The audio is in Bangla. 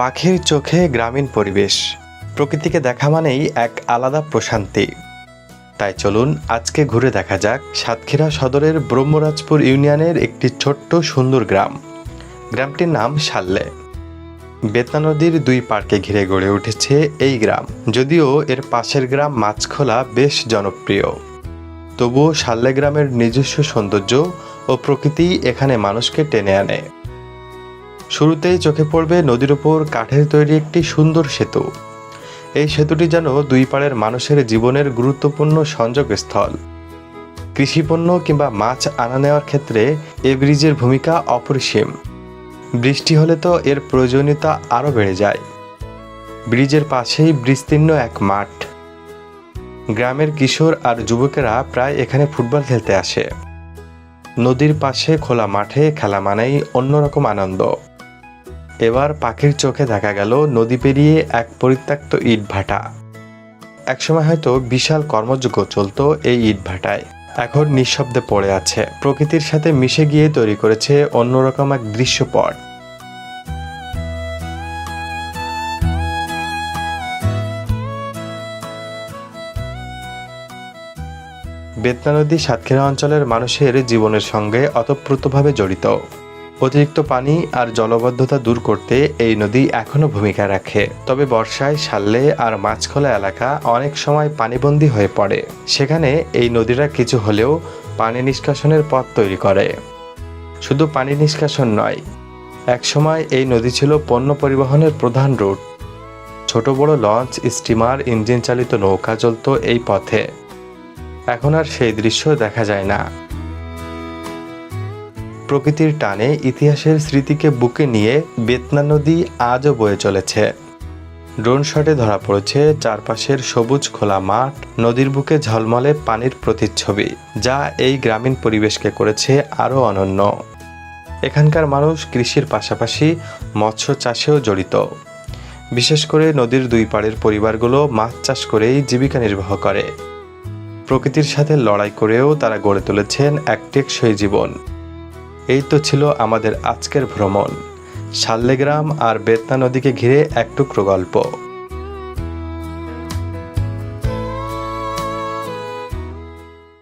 পাখির চোখে গ্রামীণ পরিবেশ। প্রকৃতিকে দেখা মানেই এক আলাদা প্রশান্তি। তাই চলুন আজকে ঘুরে দেখা যাক সাতক্ষীরা সদরের ব্রহ্মরাজপুর ইউনিয়নের একটি ছোট্ট সুন্দর গ্রাম। গ্রামটির নাম সাল্লে। বেতনা নদীর দুই পার্কে ঘিরে গড়ে উঠেছে এই গ্রাম। যদিও এর পাশের গ্রাম মাছখোলা বেশ জনপ্রিয়। তবুও সাল্লে গ্রামের নিজস্ব সৌন্দর্য ও প্রকৃতি এখানে মানুষকে টেনে আনে। শুরুতেই চোখে পড়বে নদীর উপর কাঠের তৈরি একটি সুন্দর সেতু। এই সেতুটি যেন দুই পাড়ের মানুষের জীবনের গুরুত্বপূর্ণ সংযোগস্থল। কৃষিপণ্য কিংবা মাছ আনা নেওয়ার ক্ষেত্রে এ ব্রিজের ভূমিকা অপরিসীম। বৃষ্টি হলে তো এর প্রয়োজনীয়তা আরও বেড়ে যায়। ব্রিজের পাশেই বিস্তীর্ণ এক মাঠ। গ্রামের কিশোর আর যুবকেরা প্রায় এখানে ফুটবল খেলতে আসে। নদীর পাশে খোলা মাঠে খেলা মানেই অন্যরকম আনন্দ। এবার পাখির চোখে দেখা গেল নদী পেরিয়ে এক পরিত্যক্ত ইট ভাটা। একসময় হয়তো বিশাল কর্মযোগ্য চলতো এই ইট ভাটায়। এখন নিঃশব্দে পড়ে আছে। প্রকৃতির সাথে মিশে গিয়ে তৈরি করেছে অন্যরকম এক দৃশ্যপট। বেতনা নদী সাতক্ষীরা অঞ্চলের মানুষের জীবনের সঙ্গে অতপ্রতভাবে জড়িত। অতিরিক্ত পানি আর জলবদ্ধতা দূর করতে এই নদী এখনও ভূমিকা রাখে। তবে বর্ষায় সাল্লে আর মাছখোলা এলাকা অনেক সময় পানিবন্দী হয়ে পড়ে। সেখানে এই নদীরা কিছু হলেও পানি নিষ্কাশনের পথ তৈরি করে। শুধু পানি নিষ্কাশন নয়, একসময় এই নদী ছিল পণ্য পরিবহনের প্রধান রুট। ছোট বড় লঞ্চ, স্টিমার ইঞ্জিন চালিত নৌকা চলত এই পথে। এখন আর সেই দৃশ্য দেখা যায় না। প্রকৃতির টানে ইতিহাসের স্মৃতিকে বুকে নিয়ে বেতনা নদী আজও বয়ে চলেছে। ড্রোন শটে ধরা পড়েছে চারপাশের সবুজ খোলা মাঠ, নদীর বুকে ঝলমলে পানির প্রতিচ্ছবি, যা এই গ্রামীণ পরিবেশকে করেছে আরও অনন্য। এখানকার মানুষ কৃষির পাশাপাশি মৎস্য চাষেও জড়িত। বিশেষ করে নদীর দুই পাড়ের পরিবারগুলো মাছ চাষ করেই জীবিকা নির্বাহ করে। প্রকৃতির সাথে লড়াই করেও তারা গড়ে তুলেছেন এক টেকসই জীবন। এই তো ছিল আমাদের আজকের ভ্রমণ। শাল্লেগ্রাম আর বেতনা নদীকে ঘিরে এক টুকরো গল্প।